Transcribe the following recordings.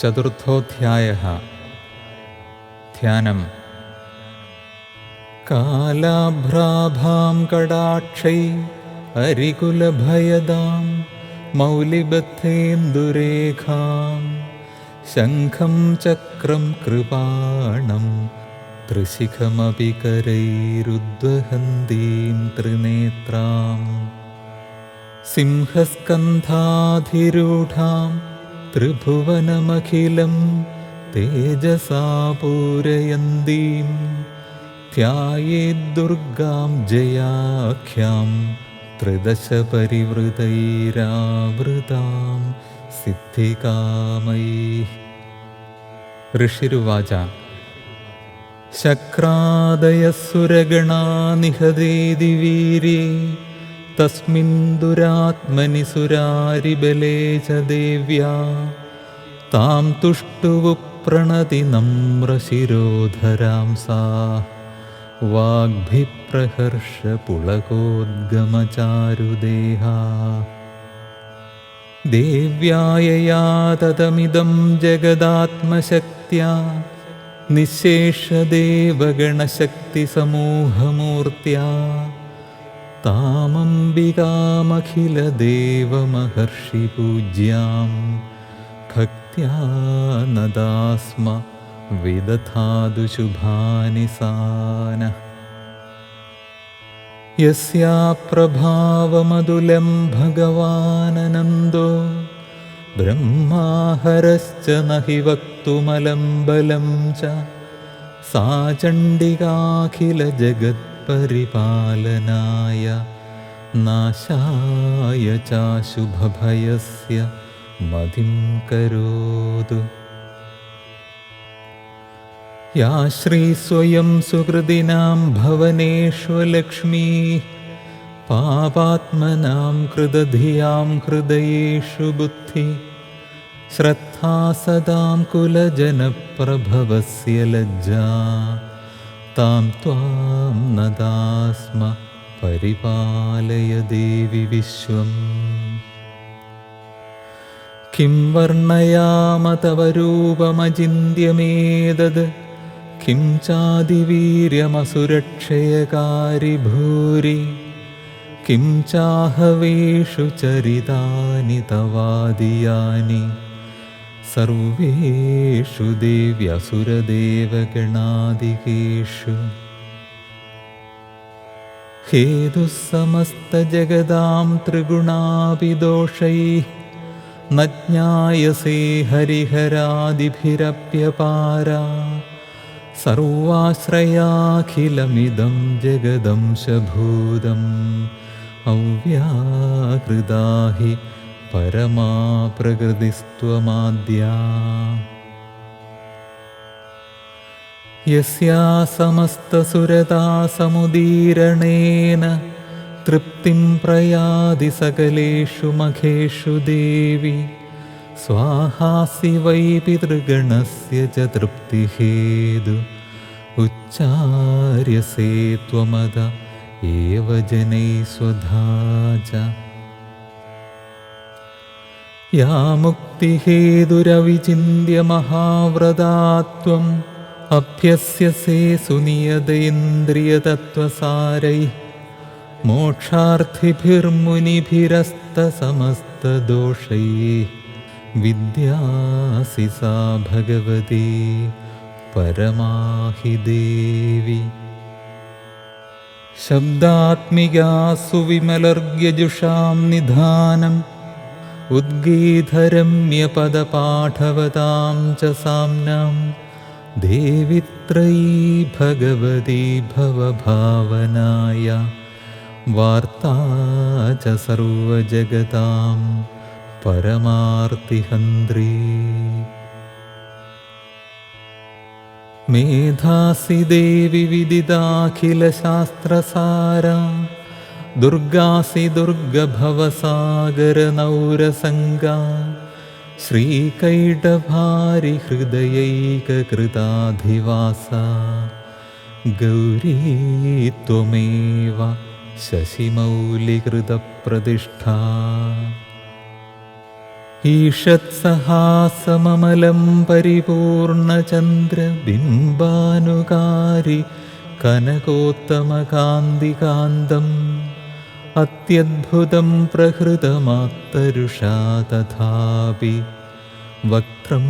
चतुर्थोऽध्यायः। ध्यानम्। कालाभ्राभां कडाक्षै अरिकुलभयदां मौलिबद्धेन्दुरेखां शङ्खं चक्रं कृपाणं त्रिशिखमपि करैरुद्वहन्तीं त्रिनेत्राम् सिंहस्कन्धाधिरूढां त्रिभुवनमखिलं तेजसा पूरयन्तीं ध्यायेद्दुर्गां जयाख्यां त्रिदशपरिवृतैरावृतां सिद्धिकामैः ऋषिरुवाच शक्रादयः सुरगणा തസ്മിൻ ദുരാത്മനി സുരാരിബലേ ച ദേവ്യാ. താം തുഷ്ടുവു പ്രണതി നമ്രശിരോധരാം സാ. വാഗ്ഭിപ്രഹർഷപുളകോദ്ഗമചാരുദേഹാ ദേവ്യായയാ തതമിദം ജഗദാത്മശക്തിയാ. നിശേഷദേവഗണശക്തിസമൂഹമൂർത്തിയാ तामम्बिकामखिलदेवमहर्षिपूज्यां भक्त्या नदास्म विदधातु शुभानि सानः यस्या प्रभावमधुलं भगवाननन्दो ब्रह्माहरश्च न हि वक्तुमलं बलं च सा चण्डिकाखिलजगत्परिपालनाय नाशाय चाशुभभयस्य मतिं करोतु। या श्रीस्वयं सुहृदिनां भवनेष्वलक्ष्मीः पापात्मनां कृदधियां हृदयेषु बुद्धि श्रद्धा सदां कुलजनप्रभवस्य लज्जा तां त्वां नदास्म परिपालय देवि विश्वम्। किं वर्णयाम तव रूपमचिन्त्यमेतद् किं चादिवीर्यमसुरक्षयकारि भूरि? किं चाहवेषु चरितानि तवादियानि सर्वेषु देव्यसुरदेवगणादिकेषु हेतुः समस्तजगदां त्रिगुणापि दोषैः न ज्ञायसे हरिहरादिभिरप्यपारा सर्वाश्रयाखिलमिदं जगदंशभूतम् अव्याकृता हि परमा प्रकृतिस्त्वमाद्या यस्या समस्तसुरता समुदीरणेन तृप्तिं प्रयादि सकलेषु मखेषु देवि। स्वाहासि वै पितृगणस्य च तृप्तिहेतु। उच्चार्यसे त्वमद एव जनैः स्वधा च या मुक्तिहेतुरविचिन्त्य महाव्रता त्वम् अभ्यस्यसे सुनियतेन्द्रियतत्त्वसारैः मोक्षार्थिभिर्मुनिभिरस्तसमस्तदोषैः विद्यासि सा भगवती परमाहि देवि शब्दात्मिका सुविमलर्ग्यजुषां निधानम् उद्गीधरम्यपदपाठवतां च साम्नां देवि त्रयी भगवती भवभावनाय वार्ता च सर्वजगतां परमार्तिहन्त्री मेधासि देवि विदिताखिलशास्त्रसारा दुर्गासि दुर्गभवसागरनौरसङ्गा श्रीकैटभारिहृदयैककृताधिवासा गौरी त्वमेव शशिमौलिकृतप्रतिष्ठा ईषत्सहासममलं परिपूर्णचन्द्रबिम्बानुकारि कनकोत्तमकान्तिकान्तम् अत्यद्भुतं प्रहृतमात्तरुषा तथापि वक्त्रं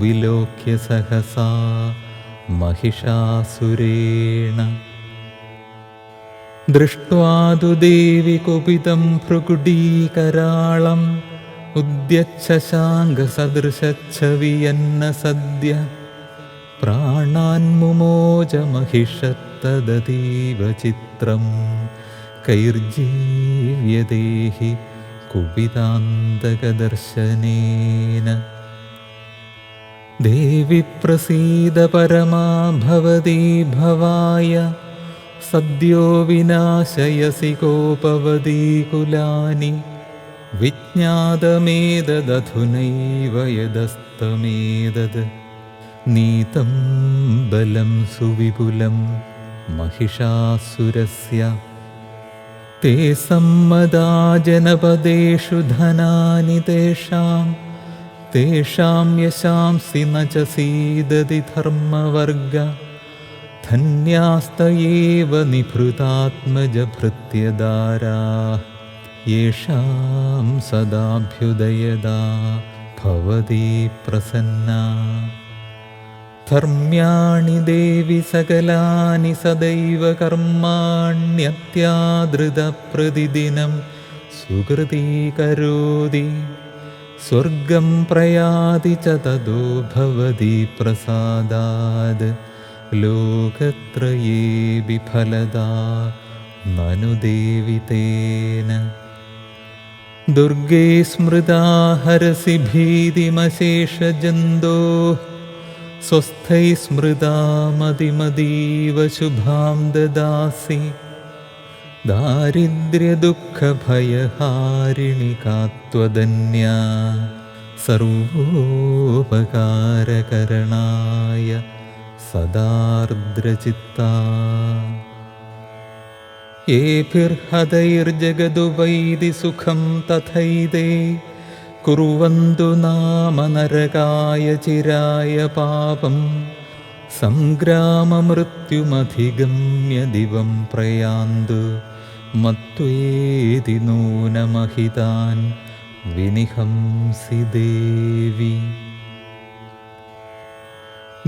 विलोक्य सहसा महिषासुरेण दृष्ट्वा तु देवि कुपितं भ्रुकुटीकराळम् उद्यच्छशाङ्गसदृशच्छवियन्न सद्य प्राणान्मुमोजमहिषत्तदतीव चित्रम् चित्रं कैर्जीव्यदेहि कुपितान्तकदर्शनेन देवि प्रसीद परमा भवती भवाय सद्यो विनाशयसि कोपवती कुलानि विज्ञातमेतदधुनैव यदस्तमेतद् नीतं बलं सुविपुलं महिषासुरस्य ते सम्मदा जनपदेषु धनानि तेषाम् तेषां यशांसि न च सीदति धर्मवर्ग धन्यास्त एव निभृतात्मजभृत्यदारा येषां सदाभ्युदयदा भवती प्रसन्ना धर्म्याणि देवि सकलानि सदैव कर्माण्यत्यादृतप्रतिदिनं सुकृतीकरोति स्वर्गं प्रयाति च ततो भवति प्रसादाद्। लोकत्रये विफलदा ननु देवि तेन दुर्गे स्मृता हरसि भीतिमशेषजन्तोः स्वस्थैः मदिमदीव शुभां ददासि। दारिद्र्यदुःखभयहारिणि कात्वदन्या सर्वोपकारकरणाय सदार्द्रचित्ता। येभिर्हदैर्जगदु वैदि सुखं तथैते कुर्वन्तु नाम नरकाय चिराय पापम् सङ्ग्राममृत्युमधिगम्य दिवं प्रयान्तु मत्वेति नूनमहितान् विनिहंसि देवि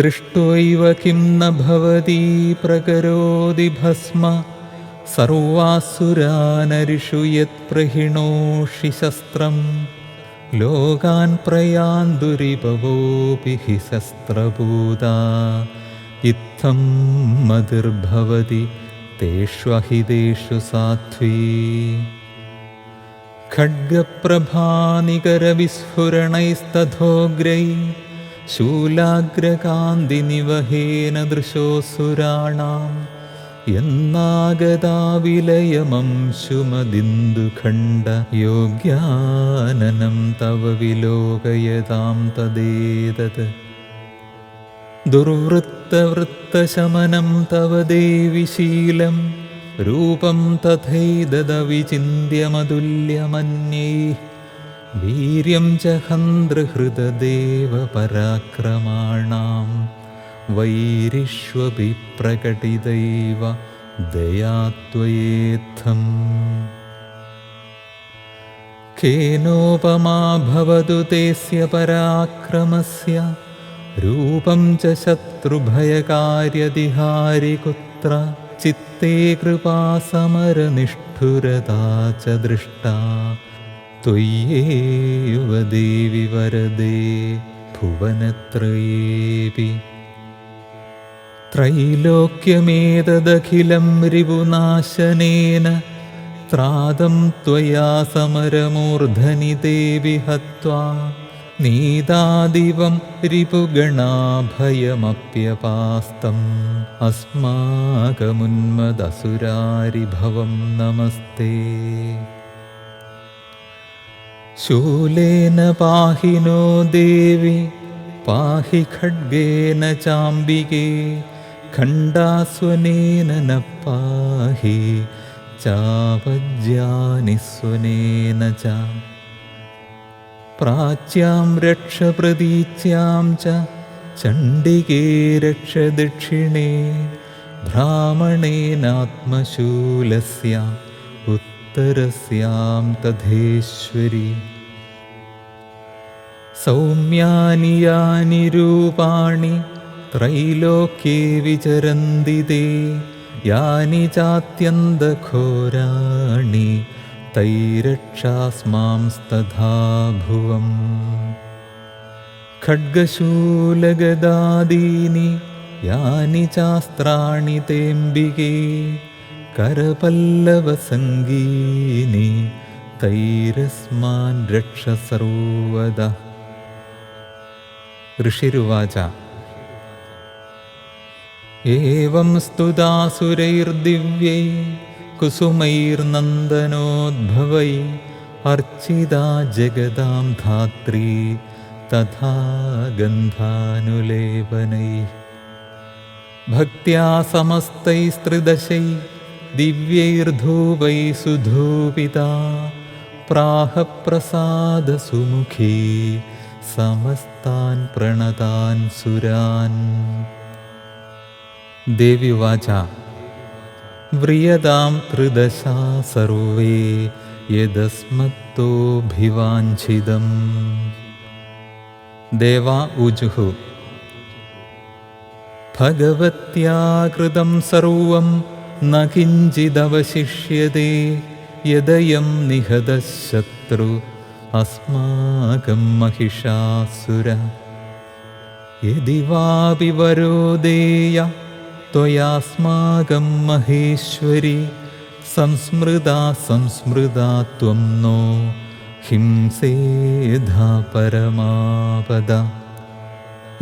दृष्ट्वैव किं न भवती प्रकरोति भस्म सर्वासुरानरिषु यत्प्रहिणोषि शस्त्रम् लोकान् प्रयान्दुरिपवोऽपि हि शस्त्रभूता इत्थं मतिर्भवति तेष्वहितेषु साध्वी खड्गप्रभानिकरविस्फुरणैस्तथोग्रै शूलाग्रकान्तिनिवहेन दृशोऽसुराणाम् എന്നാഗതാ വിലയമംശുമദിന്ദുഖണ്ഡ യോഗ്യാനനം തവ വിലോകയതാം തദേതത്. ദുർവൃത്തവൃത്തശമനം തവ ദേവിശീലം രൂപം തഥൈതദവിചിന്യമതുല്യമന്യേ വീര്യം ച ഹന്ത്രഹൃതദേവ പരാക്രമാണാം वैरिष्वपि प्रकटितैव दया त्वयेत्थम् केनोपमा भवतु तेस्य पराक्रमस्य रूपं च शत्रुभयकार्यदिहारि कुत्र चित्ते कृपा समरनिष्ठुरता च दृष्टा। त्वय्येव देवि वरदे भुवनत्रयेऽपि त्रैलोक्यमेतदखिलं रिपुनाशनेन त्रादं त्वया समरमूर्धनि देवि हत्वा नीतादिवं रिपुगणाभयमप्यपास्तम् अस्माकमुन्मदसुरारिभवं नमस्ते शूलेन पाहि नो देवि पाहि खड्गेन चाम्बिके खण्डास्वनेन न पाहि चापज्यानिस्वनेन च। प्राच्यां रक्षप्रतीच्यां च च चण्डिके रक्षदक्षिणे ब्राह्मणेनात्मशूलस्य उत्तरस्यां तथेश्वरी। सौम्यानि यानि रूपाणि ത്രൈലോക്യേ വിചരന്തി തേ യാനി ചാത്യന്തഘോരാണി തൈരക്ഷാസ്മാംസ്തഥാ ഭുവം ഖഡ്ഗശൂലഗദാദീനി യാനി ചാസ്ത്രാണി തേംബികേ കരപല്ലവസംഗീനി തൈരസ്മാൻ രക്ഷ സർവദ ഋഷിരുവാച. ഏവം സ്തുതാസുരൈർദിവ്യൈ കുസുമൈർനന്ദനോദ്ഭവൈ അർച്ചിതാ ജഗതാം ധാത്രീ തഥാ ഗന്ധാനുലേപനൈ. ഭക്ത്യാ സമസ്തൈസ്ത്രിദശൈ ദിവ്യൈർധൂപൈ സുധൂപിതാ പ്രാഹപ്രസാദസുമുഖീ സമസ്താൻ പ്രണതാൻ സുരാൻ. देव्युवाच व्रियतां त्रिदशा सर्वे यदस्मत्तोऽभिवाञ्छितम् देवा ऊजुः भगवत्या कृतं सर्वं न किञ्चिदवशिष्यते यदयं निहतशत्रु अस्माकं महिषासुर यदि वापि वरो देय त्वयास्माकं महेश्वरि संस्मृता संस्मृता त्वं नो हिंसेधा परमापद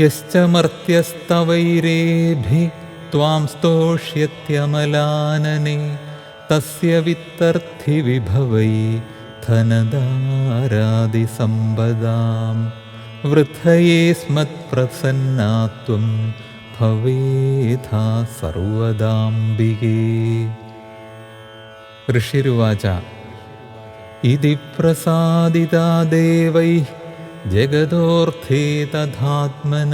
यश्च मर्त्यस्तवैरेभिः त्वां स्तोष्यत्यमलानने तस्य वित्तर्थिविभवै धनदारादिसम्पदां वृथये स्मत्प्रसन्ना त्वं ഭവേഥാ സർവദാംബികേ. ഋഷിരുവാച ഇതി പ്രസാദിതാ ദേവൈ ജഗതോർത്ഥേ തഥാത്മന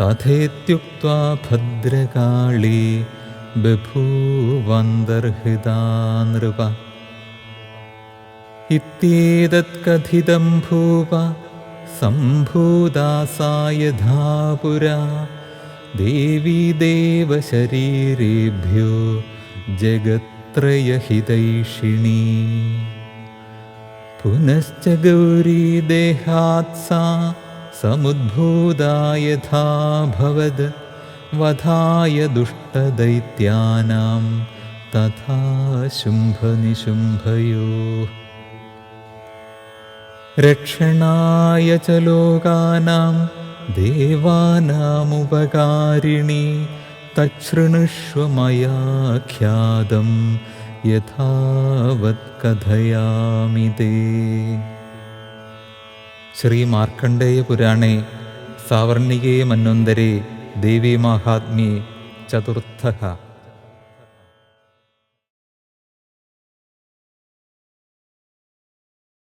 തഥേത്യുക്വാ ഭദ്രകാളീ ബഭൂവന്തർഹിതാ നൃപ. ഇത്യേതത്കഥിതം ഭൂവ സംഭൂതാ പുരാ देवी देवशरीरेभ्यो जगत्त्रयहितैषिणी। पुनश्च गौरी देहात् सा समुद्भूता यथा भवद् वधाय दुष्टदैत्यानां तथा शुम्भनिशुम्भयोः। रक्षणाय च लोकानां ദേവാനാമുപകാരിണി തച്ഛൃണുഷ്വ മയാ ഖ്യാതം യഥാവത് കഥയാമി തേ ശ്രീ മാർക്കണ്ഡേയ പുരാണേ സാവർണികേ മന്നൊന്തരേ ദേവീമാഹാത്മ്യേ ചതുർത്ഥ.